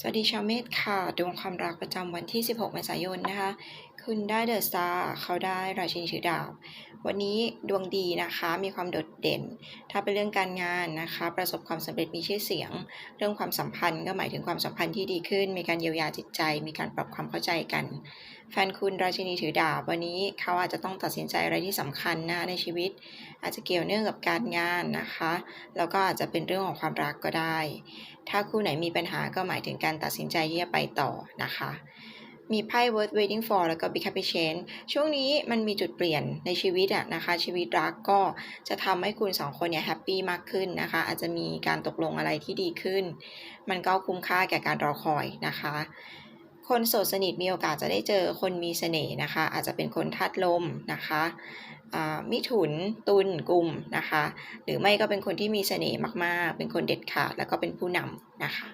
สวัสดีชาวเมษค่ะดวงความรักประจำวันที่ 16 เมษายนนะคะ คุณได้เดอะสตาร์เขาได้ราชินีถือดาบ วันนี้ดวงดีนะคะ มีความโดดเด่น ถ้าเป็นเรื่องการงานนะคะ ประสบความสำเร็จมีชื่อเสียง เรื่องความสัมพันธ์ก็หมายถึงความสัมพันธ์ที่ดีขึ้น มีการเยียวยาจิตใจ มีการปรับความเข้าใจกัน แฟนคุณราชินีถือดาบวันนี้เขาอาจจะต้องตัดสินใจอะไรที่สำคัญนะในชีวิต อาจจะเกี่ยวเนื่องกับการงานนะคะ แล้วก็อาจจะเป็นเรื่องของความรักก็ได้ ถ้าคู่ไหนมีปัญหาก็หมายถึงการตัดสินใจที่จะไปต่อนะคะ มีไพ่ worth waiting for แล้วก็ big happy change ช่วงนี้มันมีจุดเปลี่ยนในชีวิตอะนะคะ ชีวิตรักก็จะทำให้คุณสองคนเนี่ยแฮปปี้มากขึ้นนะคะ อาจจะมีการตกลงอะไรที่ดีขึ้น มันก็คุ้มค่าแก่การรอคอยนะคะ คนโสดสนิทมีโอกาสจะได้เจอคนมีเสน่ห์นะคะ อาจจะเป็นคนธาตุลมนะคะอ่ามิถุนตุลกลุ่มนะคะ หรือไม่ก็เป็นคนที่มีเสน่ห์มากๆ เป็นคนเด็ดขาดแล้วก็เป็นผู้นำนะคะ